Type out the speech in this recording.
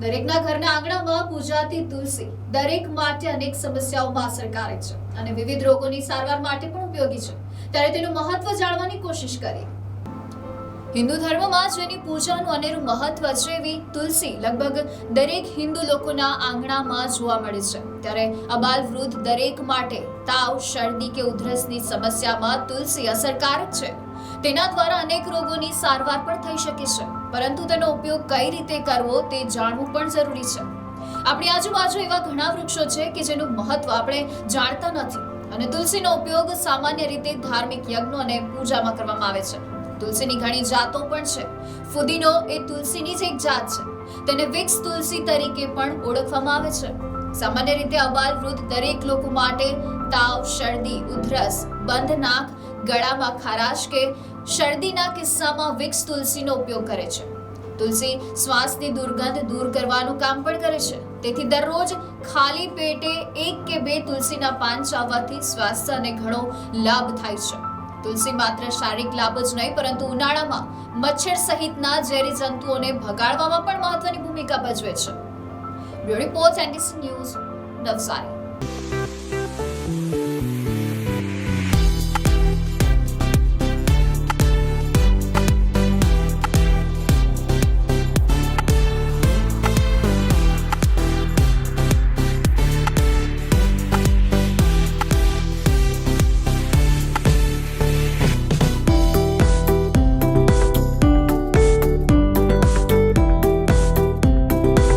દરેકના ઘરના આંગણામાં પૂજાતી તુલસી દરેક માટે અનેક સમસ્યાઓમાં અસરકારક છે અને વિવિધ રોગોની સારવાર માટે પણ ઉપયોગી છે. ત્યારે તેનું મહત્વ જાણવાની કોશિશ કરી હિન્દુ ધર્મમાં જેની પૂજાનું અનેરું મહત્વ છે એવી તુલસી લગભગ દરેક હિન્દુ લોકોના આંગણામાં જોવા મળે છે. ત્યારે અબાલ વૃદ્ધ દરેક માટે તાવ, શરદી કે ઉધરસની સમસ્યામાં તુલસી અસરકારક છે. તેના દ્વારા અનેક રોગોની સારવાર પણ થઈ શકે છે. પરંતુ તેનો ઉપયોગ કઈ રીતે કરવો તે જાણવું પણ જરૂરી છે. આપણી આજુબાજુ એવા ઘણા વૃક્ષો છે કે જેનું મહત્વ આપણે જાણતા નથી અને તુલસીનો ઉપયોગ સામાન્ય રીતે ધાર્મિક યજ્ઞો અને પૂજામાં કરવામાં આવે છે. તુલસીની ઘણી જાતો પણ છે. ફુદીનો એ તુલસીની જ એક જાત છે. તેને વિક્સ તુલસી તરીકે પણ ઓળખવામાં આવે છે. સામાન્ય રીતે અબાલ વૃદ્ધ દરેક લોકો માટે તાવ, શરદી, ઉધરસ, બંધ નાક ગળામાં ખારાશ કે શરદીના કિસ્સામાં વિક્સ તુલસીનો ઉપયોગ કરે છે. તુલસી શ્વાસની દુર્ગંધ દૂર કરવાનું કામ પણ કરે છે. તેથી દરરોજ ખાલી પેટે એક કે બે તુલસીના પાન ચાવવાથી સ્વાસ્થ્યને ઘણો લાભ થાય છે. તુલસી માત્ર શારીરિક લાભ જ નહીં, પરંતુ ઉનાળામાં મચ્છર સહિતના ઝેરી જંતુઓને ભગાડવામાં પણ મહત્વની ભૂમિકા ભજવે છે. Bureau report, NDC news Navsari.